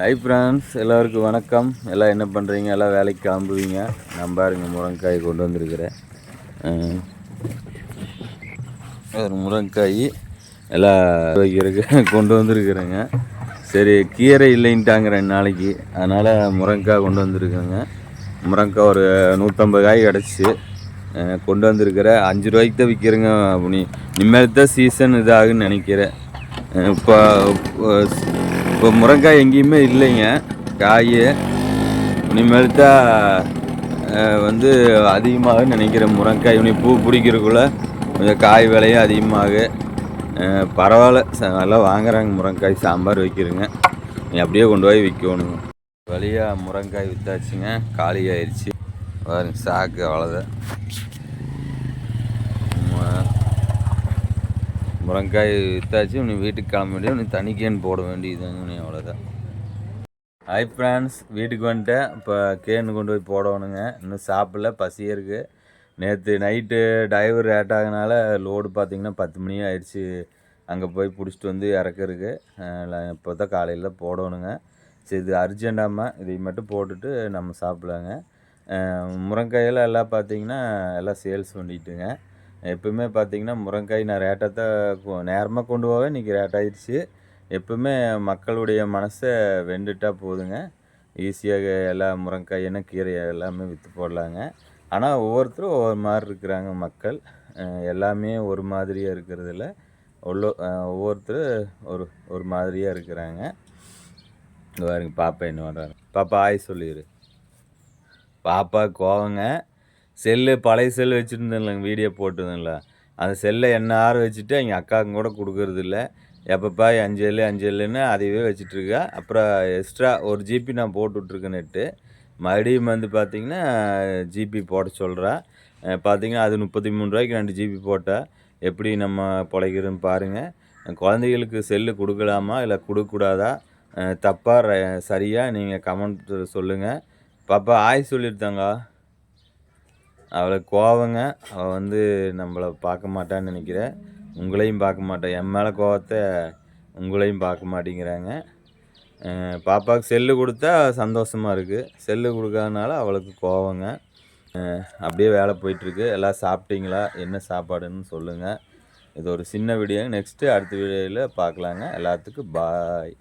Hi friends எல்லோருக்கும் வணக்கம். எல்லாம் என்ன பண்ணுறீங்க எல்லாம் வேலைக்கு கிளம்புவீங்க. நான் பாருங்க முருங்கைக்காய் கொண்டு வந்திருக்கிறேன். ஒரு முருங்கைக்காய் எல்லாம் வைக்கிறதுக்கு கொண்டு வந்திருக்கிறேங்க. சரி கீரை இல்லைன்ட்டாங்க ரெண்டு நாளைக்கு. அதனால் முருங்கைக்காய் கொண்டு வந்திருக்கேங்க. முருங்கைக்காய் ஒரு நூற்றம்பது காய் கிடச்சி கொண்டு வந்திருக்கிறேன் அஞ்சு ரூபாய்க்கு தான் விற்கிறேங்க அப்படி இனிமேல் தான் சீசன் இதாகுன்னு நினைக்கிறேன். இப்போ இப்போ முருங்காய் எங்கேயுமே இல்லைங்க. காய் இனிமேல் வந்து அதிகமாக நினைக்கிறேன் முருங்காய். இனி பூ பிடிக்கிறதுக்குள்ள கொஞ்சம் காய் விலையும் அதிகமாக. பரவாயில்ல. ச- நல்லா வாங்குறாங்க முருங்காய். சாம்பார் வைக்கிறேங்க. நீ அப்படியே கொண்டு போய் விற்கணுங்க வழியாக முருங்காய் விற்றாச்சுங்க காலி ஆயிடுச்சு சாக்கு அவ்வளோதான் முருங்காய் விற்றாச்சு நீ வீட்டுக்கு கிளம்ப வேண்டியது நீ தனிக்கேன் போட வேண்டியதுங்க நீ அவ்வளோதான் ஹை ஃப்ரெண்ட்ஸ் வீட்டுக்கு வந்துட்டேன். இப்போ கேன் கொண்டு போய் போடணுங்க. இன்னும் சாப்பிடல பசியே இருக்குது நேற்று நைட்டு டிரைவர் லேட் ஆகினால லோடு பார்த்தீங்கன்னா பத்து மணி ஆயிடுச்சு. அங்கே போய் பிடிச்சிட்டு வந்து இறக்குறதுக்கு. இப்போ தான் காலையில் போடணுங்க. சரி இது அர்ஜெண்டாமல் இதை மட்டும் போட்டுட்டு நம்ம சாப்பிடலாங்க. அஹ் முருங்காயெல்லாம் எல்லாம் பார்த்தீங்கன்னா எல்லாம் சேல்ஸ் பண்ணிட்டுங்க. எப்பவுமே பார்த்தீங்கன்னா முருங்கைக்காய் நான் ரேட்டாக தான் நேரமாக கொண்டு போவேன். இன்றைக்கி ரேட் ஆகிடுச்சு எப்பவுமே மக்களுடைய மனசை வெண்டுட்டா போதுங்க. ஈஸியாக எல்லா முருங்காய் என்ன கீரை எல்லாமே விற்று போடலாங்க. ஆனால் ஒவ்வொருத்தரும் ஒவ்வொரு மாதிரி இருக்கிறாங்க மக்கள். எல்லாமே ஒரு மாதிரியாக இருக்கிறதில்ல உள்ள ஒவ்வொருத்தரும் ஒவ்வொருத்தர் ஒரு ஒரு மாதிரியாக இருக்கிறாங்க. பாருங்க பாப்பா என்ன பண்ணுறாங்க பாப்பா ஆய் சொல்லிடு பாப்பா கோவங்க. செல்லு பழைய செல்லு வச்சுருந்தேன்லங்க வீடியோ போட்டிருந்தேன்ல அந்த செல்லை என்ன ஆற வச்சுட்டு எங்கள் அக்காவுக்கும் கூட கொடுக்கறது எப்பப்பா அஞ்சு எல்லு அஞ்சு எல்லுன்னு அதையவே வச்சிட்ருக்கா அப்புறம் எக்ஸ்ட்ரா ஒரு ஜிபி நான் போட்டு விட்ருக்கேன் நெட்டு. மறுபடியும் வந்து பார்த்தீங்கன்னா ஜிபி போட சொல்கிறேன் பார்த்தீங்கன்னா அது முப்பத்தி மூணு ரூபாய்க்கு ரெண்டு ஜிபி போட்டால் எப்படி நம்ம பிழைக்கிறோன்னு பாருங்கள் குழந்தைகளுக்கு செல்லு கொடுக்கலாமா இல்லை கொடுக்கக்கூடாதா? தப்பாக சரியாக நீங்கள் கமெண்ட் சொல்லுங்கள் பாப்பா ஆய் சொல்லியிருந்தாங்க அவளுக்கு கோவங்க. அவள் வந்து நம்மளை பார்க்க மாட்டான்னு நினைக்கிறேன். உங்களையும் பார்க்க மாட்டேன் என் மேலே கோவத்தை உங்களையும் பார்க்க மாட்டேங்கிறாங்க. பாப்பாவுக்கு செல்லு கொடுத்தா சந்தோஷமாக இருக்குது செல்லு கொடுக்காதனால அவளுக்கு கோவங்க. அப்படியே வேலை போயிட்டுருக்கு. எல்லாம் சாப்பிட்டீங்களா? என்ன சாப்பாடுன்னு சொல்லுங்கள் இது ஒரு சின்ன வீடியோ நெக்ஸ்ட்டு அடுத்த வீடியோவில் பார்க்கலாங்க. எல்லாத்துக்கும் பாய்